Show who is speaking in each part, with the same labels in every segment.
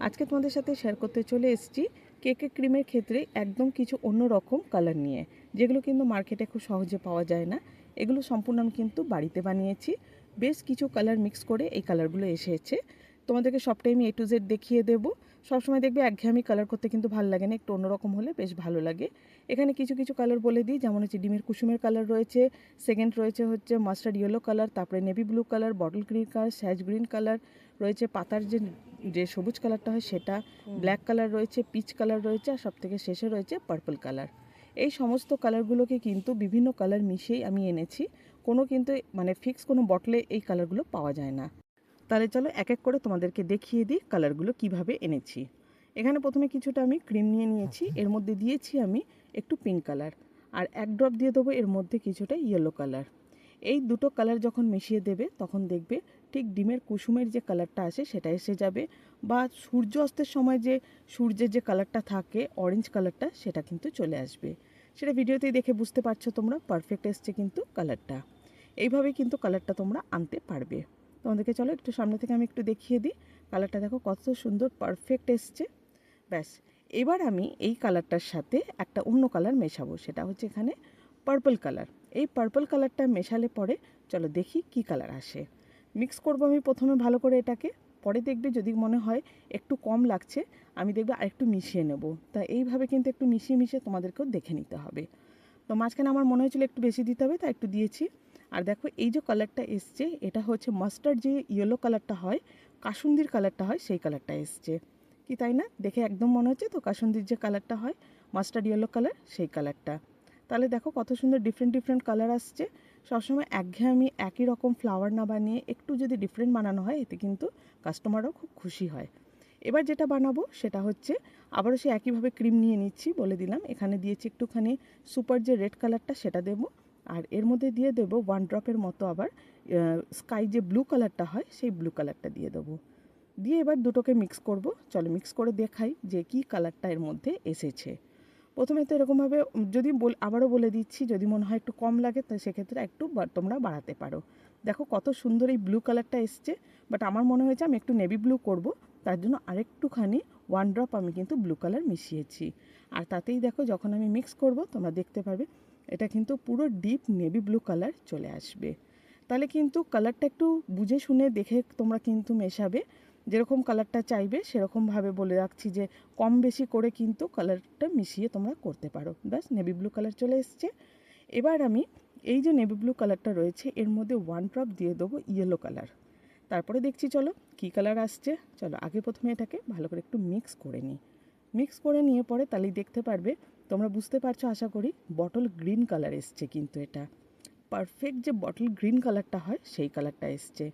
Speaker 1: আজকে তোমাদের সাথে শেয়ার করতে চলে এসেছি কেকে ক্রিমের ক্ষেত্রে একদম কিছু অন্য রকম কালার নিয়ে। যেগুলো কিন্তু মার্কেটে খুব সহজে পাওয়া যায় না। এগুলো সম্পূর্ণ আমি কিন্তু বাড়িতে বানিয়েছি। বেশ কিছু কালার মিক্স করে এই কালারগুলো এসেছে। তোমাদেরকে সবটাই আমি এ টু জেড দেখিয়ে দেবো। সবসময় দেখবে একঘেয়েমি কালার করতে কিন্তু ভালো লাগে না একটু অন্যরকম হলে বেশ ভালো লাগে। এখানে কিছু কিছু কালার বলে দিই যেমন হচ্ছে ডিমের কুসুমের কালার রয়েছে সেকেন্ড রয়েছে হচ্ছে মাস্টার্ড ইয়েলো কালার তারপরে navy blue colour bottle green colour sage green colour রয়েছে পাতার যে যে সবুজ কালারটা হয় সেটা ব্ল্যাক কালার রয়েছে পিচ কালার রয়েছে আর সব থেকে শেষে রয়েছে পার্পল কালার এই সমস্ত কালারগুলোকে কিন্তু বিভিন্ন কালার মিশিয়েই আমি এনেছি কোনো কিন্তু মানে ফিক্স কোনো বটলে এই কালারগুলো পাওয়া যায় না। তাহলে চলো এক এক করে তোমাদেরকে দেখিয়ে দিই কালারগুলো কীভাবে এনেছি। এখানে প্রথমে কিছুটা আমি ক্রিম নিয়ে নিয়েছি এর মধ্যে দিয়েছি আমি একটু পিঙ্ক কালার আর এক ড্রপ দিয়ে দেবো এর মধ্যে কিছুটা ইয়েলো কালার এই দুটো কালার যখন মিশিয়ে দেবে তখন দেখবে ঠিক ডিমের কুসুমের যে কালারটা আসে সেটা এসে যাবে বা সূর্য অস্তের সময় যে সূর্যের যে কালারটা থাকে অরেঞ্জ কালারটা সেটা কিন্তু চলে আসবে। সেটা ভিডিওতেই দেখে বুঝতে পারছ তোমরা পারফেক্ট এসছে কিন্তু কালারটা এইভাবে কিন্তু কালারটা তোমরা আনতে পারবে। তোমাদেরকে চলো একটু সামনে থেকে আমি একটু দেখিয়ে দিই। কালারটা দেখো কত সুন্দর পারফেক্ট এসছে। ব্যাস, এবার আমি এই কালারটার সাথে একটা অন্য কালার মেশাবো, সেটা হচ্ছে এখানে পার্পল কালার এই পার্পল কালারটা মেশালে পরে চলো দেখি কি কালার আসে। মিক্স করব আমি প্রথমে ভালো করে এটাকে, পরে দেখবে যদি মনে হয় একটু কম লাগছে, আমি দেখবে আরেকটু মিশিয়ে নেব। তা এইভাবে কিন্তু একটু মিশিয়ে মিশিয়ে তোমাদেরকেও দেখে নিতে হবে। তো মাঝখানে আমার মনে হয়েছিল একটু বেশি দিতে হবে তা একটু দিয়েছি। আর দেখো এই যে কালারটা এসছে, এটা হচ্ছে মাস্টার্ড যে ইয়েলো কালারটা হয়, কাসুন্দির কালারটা হয়, সেই কালারটা এসছে। কি তাই না? দেখে একদম মনে হচ্ছে তো কাসুন্দির যে কালারটা হয় মাস্টার্ড ইয়েলো কালার সেই কালারটা তাহলে দেখো কত সুন্দর ডিফারেন্ট ডিফারেন্ট কালার আসছে। সবসময় একঘেয়েমি একই রকম ফ্লাওয়ার না বানিয়ে একটু যদি ডিফারেন্ট বানানো হয়, এতে কিন্তু কাস্টমারও খুব খুশি হয়। এবার যেটা বানাবো, সেটা হচ্ছে আবারও সে একইভাবে ক্রিম নিয়ে নিচ্ছি, বলে দিলাম। এখানে দিয়েছি একটুখানি সুপার যে রেড কালারটা সেটা দেবো। আর এর মধ্যে দিয়ে দেবো ওয়ান ড্রপের মতো আবার স্কাই যে ব্লু কালারটা হয়, সেই ব্লু কালারটা দিয়ে দেবো। দিয়ে এবার দুটোকে মিক্স করব। চলো মিক্স করে দেখাই যে কি কালারটা এর মধ্যে এসেছে। প্রথমে তো এরকমভাবে যদি বল, আবারও বলে দিচ্ছি, যদি মনে হয় একটু কম লাগে, তো সেক্ষেত্রে একটু তোমরা বাড়াতে পারো। দেখো কত সুন্দর এই ব্লু কালারটা এসছে বাট আমার মনে হয়েছে আমি একটু নেভি ব্লু করব, তার জন্য আরেকটুখানি ওয়ান ড্রপ আমি কিন্তু ব্লু কালার মিশিয়েছি। আর তাতেই দেখো যখন আমি মিক্স করব, তোমরা দেখতে পারবে এটা কিন্তু পুরো ডিপ নেভি ব্লু কালার চলে আসবে। তাহলে কিন্তু কালারটা একটু বুঝে শুনে দেখে তোমরা কিন্তু মেশাবে। যেরকম কালারটা চাইবে সেরকমভাবে বলে রাখছি যে কম বেশি করে কিন্তু কালারটা মিশিয়ে তোমরা করতে পারো। ব্যাস নেভি ব্লু কালার চলে এসছে। এবার আমি এই যে নেভি ব্লু কালারটা রয়েছে, এর মধ্যে ওয়ান ড্রপ দিয়ে দেবো ইয়েলো কালার তারপরে দেখছি, চলো কি কালার আসছে? চলো আগে প্রথমে এটাকে ভালো করে একটু মিক্স করে নিই। মিক্স করে নিয়ে পরে তাহলেই দেখতে পারবে তোমরা বুঝতে পারছ, আশা করি বটল গ্রিন কালার এসছে কিন্তু এটা। পারফেক্ট যে বটল গ্রিন কালারটা হয়, সেই কালারটা এসছে।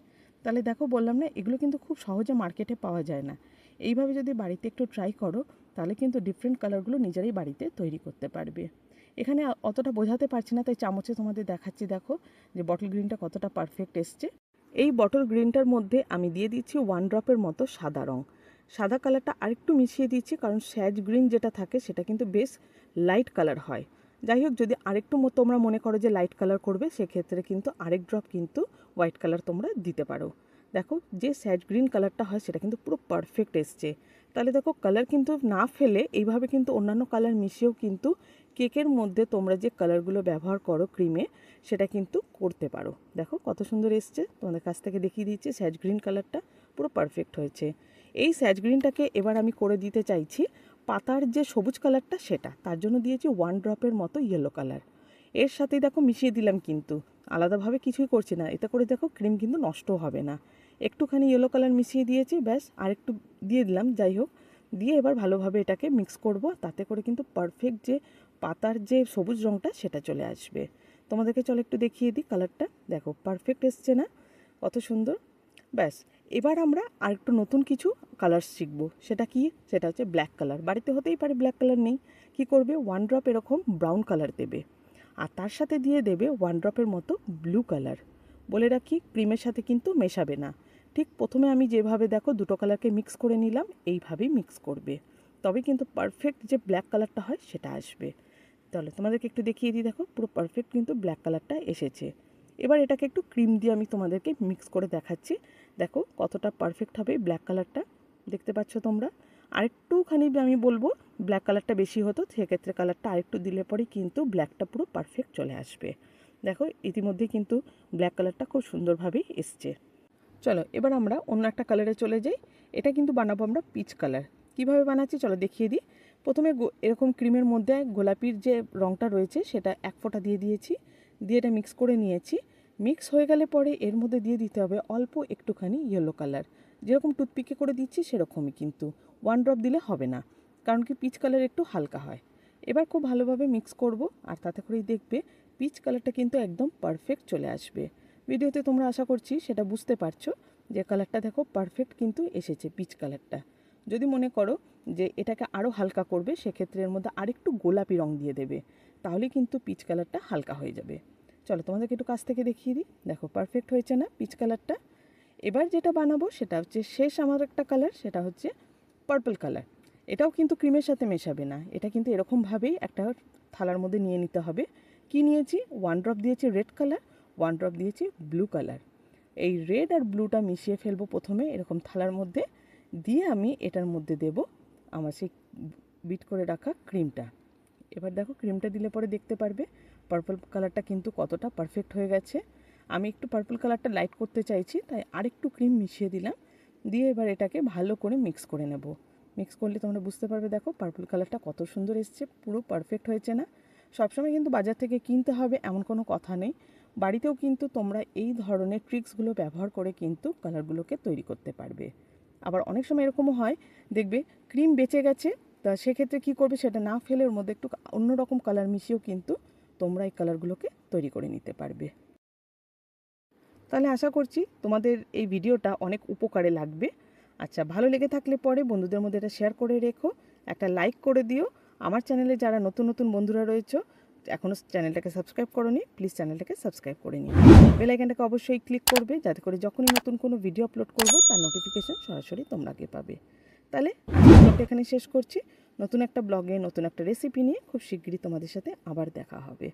Speaker 1: তাহলে দেখো, বললাম না, এগুলো কিন্তু খুব সহজে মার্কেটে পাওয়া যায় না। এইভাবে যদি বাড়িতে একটু ট্রাই করো, তাহলে কিন্তু ডিফারেন্ট কালারগুলো নিজেরাই বাড়িতে তৈরি করতে পারবে। এখানে অতটা বোঝাতে পারছি না, তাই চামচে তোমাদের দেখাচ্ছি, দেখো, যে বটল গ্রিনটা কতটা পারফেক্ট এসছে। এই বটল গ্রিনটার মধ্যে আমি দিয়ে দিচ্ছি ওয়ান ড্রপের মতো সাদা রং। সাদা কালারটা আরেকটু মিশিয়ে দিচ্ছি কারণ স্যাজ গ্রিন যেটা থাকে সেটা কিন্তু বেশ লাইট কালার হয়। যাই হোক, যদি আরেকটু তোমরা মনে করো যে লাইট কালার করবে, সেক্ষেত্রে কিন্তু আরেক ড্রপ কিন্তু হোয়াইট কালার তোমরা দিতে পারো। দেখো, যে স্যাজ গ্রিন কালারটা হয় সেটা কিন্তু পুরো পারফেক্ট এসছে। তাহলে দেখো, কালার কিন্তু না ফেলে এইভাবে কিন্তু অন্যান্য কালার মিশিয়েও কিন্তু কেকের মধ্যে তোমরা যে কালারগুলো ব্যবহার করো ক্রিমে, সেটা কিন্তু করতে পারো। দেখো, কত সুন্দর এসছে। তোমাদের কাছ থেকে দেখিয়ে দিচ্ছি স্যাজ গ্রিন কালারটা পুরো পারফেক্ট হয়েছে। এই স্যাজ গ্রিনটাকে এবার আমি করে দিতে চাইছি পাতার যে সবুজ কালারটা সেটা। তার জন্য দিয়েছি ওয়ান ড্রপের মতো ইয়েলো কালারের সাথেই দেখো মিশিয়ে দিলাম কিন্তু। আলাদাভাবে কিছুই করছি না। এতে করে দেখো ক্রিম কিন্তু নষ্ট হবে না। একটুখানি ইয়েলো কালার মিশিয়ে দিয়েছি, ব্যাস। আর একটু দিয়ে দিলাম, যাই হোক। দিয়ে এবার ভালোভাবে এটাকে মিক্স করব। তাতে করে কিন্তু পারফেক্ট যে পাতার যে সবুজ রঙটা সেটা চলে আসবে। তোমাদেরকে চলো একটু দেখিয়ে দিই কালারটা দেখো পারফেক্ট এসছে না? কত সুন্দর। ব্যাস। এবার আমরা আরেকটু নতুন কিছু কালার শিখব। সেটা কি? সেটা হচ্ছে ব্ল্যাক কালার বাড়িতে হতেই পারে ব্ল্যাক কালার নেই। কি করবে? ওয়ান ড্রপ এরকম ব্রাউন কালার দেবে। আর তার সাথে দিয়ে দেবে ওয়ান ড্রপের মতো ব্লু কালার বলে রাখি ক্রিমের সাথে কিন্তু মেশাবে না। ঠিক প্রথমে আমি যেভাবে দেখো দুটো কালারকে মিক্স করে নিলাম, এইভাবেই মিক্স করবে। তবে কিন্তু পারফেক্ট যে ব্ল্যাক কালারটা হয়, সেটা আসবে। তাহলে তোমাদেরকে একটু দেখিয়ে দিই, দেখো পুরো পারফেক্ট কিন্তু ব্ল্যাক কালারটা এসেছে। এবার এটাকে একটু ক্রিম দিয়ে আমি তোমাদেরকে মিক্স করে দেখাচ্ছি। দেখো কতটা পারফেক্ট হবে ব্ল্যাক কালারটা দেখতে পাচ্ছ তোমরা? আরেকটুখানি আমি বলব ব্ল্যাক কালারটা বেশি হতো, সেক্ষেত্রে কালারটা আরেকটু দিলে পরে কিন্তু ব্ল্যাকটা পুরো পারফেক্ট চলে আসবে। দেখো, ইতিমধ্যে কিন্তু ব্ল্যাক কালারটা খুব সুন্দরভাবেই এসছে। চলো, এবার আমরা অন্য একটা কালারে চলে যাই। এটা কিন্তু বানাবো আমরা পিচ কালার কীভাবে বানাচ্ছি চলো দেখিয়ে দিই। প্রথমে এরকম ক্রিমের মধ্যে গোলাপির যে রঙটা রয়েছে, সেটা এক ফোঁটা দিয়ে দিয়েছি। দিয়ে এটা মিক্স করে নিয়েছি। মিক্স হয়ে গেলে পরে এর মধ্যে দিয়ে দিতে হবে অল্প একটুখানি ইয়েলো কালার যেরকম টুথপিকে করে দিচ্ছি সেরকমই কিন্তু। ওয়ান ড্রপ দিলে হবে না, কারণ কি পিচ কালার একটু হালকা হয়। এবার খুব ভালোভাবে মিক্স করব আর তাতে করেই দেখবে পিচ কালারটা কিন্তু একদম পারফেক্ট চলে আসবে। ভিডিওতে তোমরা আশা করছি সেটা বুঝতে পারছ যে কালারটা দেখো পারফেক্ট কিন্তু এসেছে পিচ কালারটা যদি মনে করো যে এটাকে আরও হালকা করবে, সেক্ষেত্রে এর মধ্যে আরেকটু গোলাপি রং দিয়ে দেবে, তাহলে কিন্তু পিচ কালারটা হালকা হয়ে যাবে। চলো তোমাদেরকে একটু কাছ থেকে দেখিয়ে দিই। দেখো পারফেক্ট হয়েছে না পিচ কালারটা এবার যেটা বানাবো সেটা হচ্ছে শেষ আমার একটা কালার সেটা হচ্ছে পার্পল কালার এটাও কিন্তু ক্রিমের সাথে মেশাবে না। এটা কিন্তু এরকমভাবেই একটা থালার মধ্যে নিয়ে নিতে হবে। কি নিয়েছি? ওয়ান ড্রপ দিয়েছি রেড কালার ওয়ান ড্রপ দিয়েছি ব্লু কালার এই রেড আর ব্লুটা মিশিয়ে ফেলব প্রথমে, এরকম থালার মধ্যে। দিয়ে আমি এটার মধ্যে দেব আমার সেই বিট করে রাখা ক্রিমটা এবার দেখো ক্রিমটা দিলে পরে দেখতে পারবে। পার্পল কালারটা কিন্তু কতটা পারফেক্ট হয়ে গেছে। আমি একটু পার্পল কালারটা লাইট করতে চাইছি, তাই আরেকটু ক্রিম মিশিয়ে দিলাম। দিয়ে এবার এটাকে ভালো করে মিক্স করে নেব। মিক্স করলে তোমরা বুঝতে পারবে দেখো পার্পল কালারটা কত সুন্দর এসছে, পুরো পারফেক্ট হয়েছে না। সবসময় কিন্তু বাজার থেকে কিনতে হবে, এমন কোনো কথা নেই। বাড়িতেও কিন্তু তোমরা এই ধরনের ট্রিক্সগুলো ব্যবহার করে কিন্তু কালারগুলোকে তৈরি করতে পারবে। আবার অনেক সময় এরকমও হয়, দেখবে ক্রিম বেঁচে গেছে, তা সেক্ষেত্রে কী করবে সেটা না ফেলে ওর মধ্যে একটু অন্যরকম কালার মিশিয়েও কিন্তু তোমরা এই কালারগুলোকে তৈরি করে নিতে পারবে। তাহলে আশা করছি তোমাদের এই ভিডিওটা অনেক উপকারে লাগবে। আচ্ছা ভালো লেগে থাকলে পরে বন্ধুদের মধ্যে এটা শেয়ার করে রেখো, একটা লাইক করে দিও। আমার চ্যানেলে যারা নতুন নতুন বন্ধুরা রয়েছে এখনও চ্যানেলটাকে সাবস্ক্রাইব করোনি প্লিজ চ্যানেলটাকে সাবস্ক্রাইব করে নিও। বেল আইকনটাকে অবশ্যই ক্লিক করবে, যাতে করে যখনই নতুন কোনো ভিডিও আপলোড করব, তার নোটিফিকেশন সরাসরি তোমরা আগে পাবে। তাহলে এখানে শেষ করছি। নতুন একটা ব্লগে নতুন একটা রেসিপি নিয়ে খুব শিগগিরই তোমাদের সাথে আবার দেখা হবে।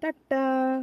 Speaker 1: টাটা!